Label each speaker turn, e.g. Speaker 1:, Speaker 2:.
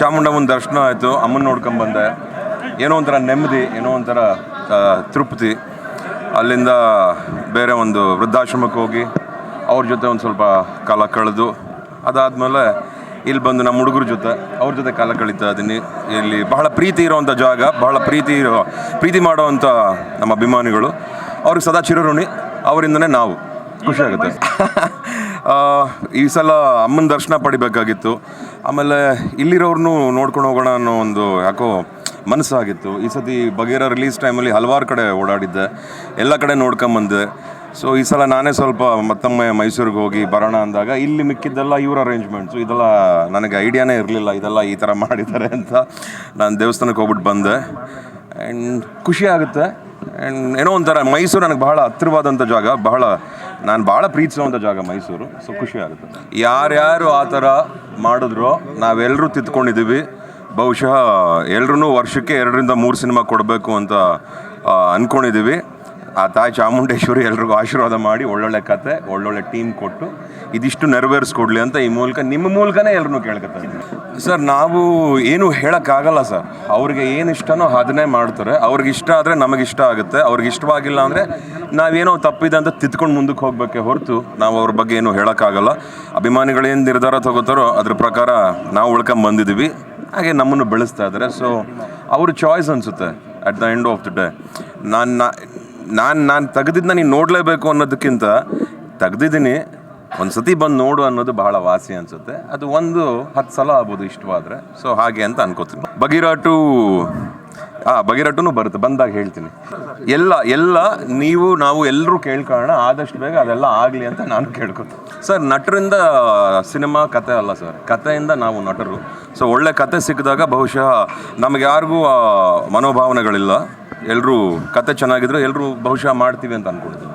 Speaker 1: ಚಾಮುಂಡಮ್ಮನ ದರ್ಶನ ಆಯಿತು ಅಮ್ಮನ ನೋಡ್ಕೊಂಬಂದೆ ಏನೋ ಒಂಥರ ನೆಮ್ಮದಿ ಏನೋ ಒಂಥರ ತೃಪ್ತಿ. ಅಲ್ಲಿಂದ ಬೇರೆ ಒಂದು ವೃದ್ಧಾಶ್ರಮಕ್ಕೆ ಹೋಗಿ ಅವ್ರ ಜೊತೆ ಒಂದು ಸ್ವಲ್ಪ ಕಾಲ ಕಳೆದು ಅದಾದಮೇಲೆ ಇಲ್ಲಿ ಬಂದು ನಮ್ಮ ಹುಡುಗರ ಜೊತೆ ಅವ್ರ ಜೊತೆ ಕಾಲ ಕಳೀತಾ ಇದ್ದೀನಿ. ಇಲ್ಲಿ ಬಹಳ ಪ್ರೀತಿ ಇರೋವಂಥ ಜಾಗ ಬಹಳ ಪ್ರೀತಿ ಇರೋ ಪ್ರೀತಿ ಮಾಡೋವಂಥ ನಮ್ಮ ಅಭಿಮಾನಿಗಳು. ಅವ್ರಿಗೆ ಸದಾ ಚಿರಋಣಿ ಅವರಿಂದನೇ ನಾವು. ಖುಷಿ ಆಗುತ್ತೆ. ಆ, ಈ ಸಲ ಅಮ್ಮನ ದರ್ಶನ ಪಡಿಬೇಕಾಗಿತ್ತು. ಆಮೇಲೆ ಇಲ್ಲಿರೋರ್ನು ನೋಡ್ಕೊಂಡು ಹೋಗೋಣ ಅನ್ನೋ ಒಂದು ಯಾಕೋ ಮನಸ್ಸಾಗಿತ್ತು. ಈ ಸತಿ ಬಗೇರ ರಿಲೀಸ್ ಟೈಮಲ್ಲಿ ಹಲವಾರು ಕಡೆ ಓಡಾಡಿದ್ದೆ. ಎಲ್ಲ ಕಡೆ ನೋಡ್ಕೊಂಬಂದೆ. ಸೊ ಈ ಸಲ ನಾನೇ ಸ್ವಲ್ಪ ಮತ್ತೊಮ್ಮೆ ಮೈಸೂರಿಗೆ ಹೋಗಿ ಬರೋಣ ಅಂದಾಗ ಇಲ್ಲಿ ಮಿಕ್ಕಿದ್ದೆಲ್ಲ ಇವ್ರ ಅರೇಂಜ್ಮೆಂಟ್ಸು ಇದೆಲ್ಲ ನನಗೆ ಐಡಿಯಾನೇ ಇರಲಿಲ್ಲ ಇದೆಲ್ಲ ಈ ಥರ ಮಾಡಿದ್ದಾರೆ ಅಂತ. ನಾನು ದೇವಸ್ಥಾನಕ್ಕೆ ಹೋಗ್ಬಿಟ್ಟು ಬಂದೆ. ಆ್ಯಂಡ್ ಖುಷಿ ಆಗುತ್ತೆ. ಆ್ಯಂಡ್ ಏನೋ ಒಂಥರ ಮೈಸೂರು ನನಗೆ ಬಹಳ ಹತ್ತಿರವಾದಂಥ ಜಾಗ, ಬಹಳ ನಾನು ಭಾಳ ಪ್ರೀತಿಸುವಂಥ ಜಾಗ ಮೈಸೂರು ಸೊ ಖುಷಿ ಆಗುತ್ತೆ. ಯಾರ್ಯಾರು ಆ ಥರ ಮಾಡಿದ್ರೋ ನಾವೆಲ್ಲರೂ ತಿದ್ಕೊಂಡಿದ್ದೀವಿ. ಬಹುಶಃ ಎಲ್ಲರೂ ವರ್ಷಕ್ಕೆ ಎರಡರಿಂದ ಮೂರು ಸಿನಿಮಾ ಕೊಡಬೇಕು ಅಂತ ಅಂದ್ಕೊಂಡಿದ್ದೀವಿ ಆ ತಾಯಿ ಚಾಮುಂಡೇಶ್ವರಿ ಎಲ್ರಿಗೂ ಆಶೀರ್ವಾದ ಮಾಡಿ ಒಳ್ಳೊಳ್ಳೆ ಕತೆ, ಒಳ್ಳೊಳ್ಳೆ ಟೀಮ್ ಕೊಟ್ಟು ಇದಿಷ್ಟು ನೆರವೇರಿಸ್ಕೊಡ್ಲಿ ಅಂತ ಈ ಮೂಲಕ, ನಿಮ್ಮ ಮೂಲಕನೇ ಎಲ್ಲರೂ ಕೇಳ್ಕೊತಾರೆ. ಸರ್, ನಾವು ಏನು ಹೇಳೋಕ್ಕಾಗಲ್ಲ ಸರ್. ಅವ್ರಿಗೆ ಏನು ಇಷ್ಟನೋ ಅದನ್ನೇ ಮಾಡ್ತಾರೆ. ಅವ್ರಿಗೆ ಇಷ್ಟ ಆದರೆ ನಮಗೆ ಇಷ್ಟ ಆಗುತ್ತೆ. ಅವ್ರಿಗೆ ಇಷ್ಟವಾಗಿಲ್ಲ ಅಂದರೆ ನಾವೇನೋ ತಪ್ಪಿದೆ ಅಂತ ತಿದ್ಕೊಂಡು ಮುಂದಕ್ಕೆ ಹೋಗ್ಬೇಕೆ ಹೊರತು ನಾವು ಅವ್ರ ಬಗ್ಗೆ ಏನು ಹೇಳೋಕ್ಕಾಗಲ್ಲ. ಅಭಿಮಾನಿಗಳೇನು ನಿರ್ಧಾರ ತಗೋತಾರೋ ಅದ್ರ ಪ್ರಕಾರ ನಾವು ಉಳ್ಕೊಂಡ್ ಬಂದಿದ್ದೀವಿ. ಹಾಗೆ ನಮ್ಮನ್ನು ಬೆಳೆಸ್ತಾ ಇದ್ದಾರೆ. ಸೊ ಅವ್ರ ಚಾಯ್ಸ್ ಅನಿಸುತ್ತೆ at the end of the day ನಾನು ನಾನು ನಾನು ತೆಗೆದಿದ್ದನ್ನ ನೀನು ನೋಡಲೇಬೇಕು ಅನ್ನೋದಕ್ಕಿಂತ ತೆಗೆದಿದ್ದೀನಿ ಒಂದು ಸತಿ ಬಂದು ನೋಡು ಅನ್ನೋದು ಬಹಳ ವಾಸಿ ಅನಿಸುತ್ತೆ. ಅದು ಒಂದು ಹತ್ತು ಸಲ ಆಗ್ಬೋದು ಇಷ್ಟವಾದರೆ. ಸೊ ಹಾಗೆ ಅಂತ ಅನ್ಕೋತೀನಿ. ಬಗಿರಾಟು ಹಾಂ ಬಗಿರಾಟುನು ಬರುತ್ತೆ, ಬಂದಾಗ ಹೇಳ್ತೀನಿ. ಎಲ್ಲ ಎಲ್ಲ ನೀವು, ನಾವು ಎಲ್ಲರೂ ಕೇಳ್ಕೊಳ್ಳೋಣ ಆದಷ್ಟು ಬೇಗ ಅದೆಲ್ಲ ಆಗಲಿ ಅಂತ ನಾನು ಕೇಳ್ಕೊತೀನಿ. ಸರ್, ನಟರಿಂದ ಸಿನಿಮಾ ಕತೆ ಅಲ್ಲ ಸರ್. ಕತೆಯಿಂದ ನಾವು ನಟರು. ಸೊ ಒಳ್ಳೆ ಕತೆ ಸಿಕ್ಕಿದಾಗ ಬಹುಶಃ ನಮಗೆ ಯಾರಿಗೂ ಮನೋಭಾವನೆಗಳಿಲ್ಲ. ಎಲ್ಲರೂ ಕತೆ ಚೆನ್ನಾಗಿದ್ರೆ ಎಲ್ಲರೂ ಬಹುಶಃ ಮಾಡ್ತೀವಿ ಅಂತ ಅನ್ಕೊಳ್ತೀನಿ.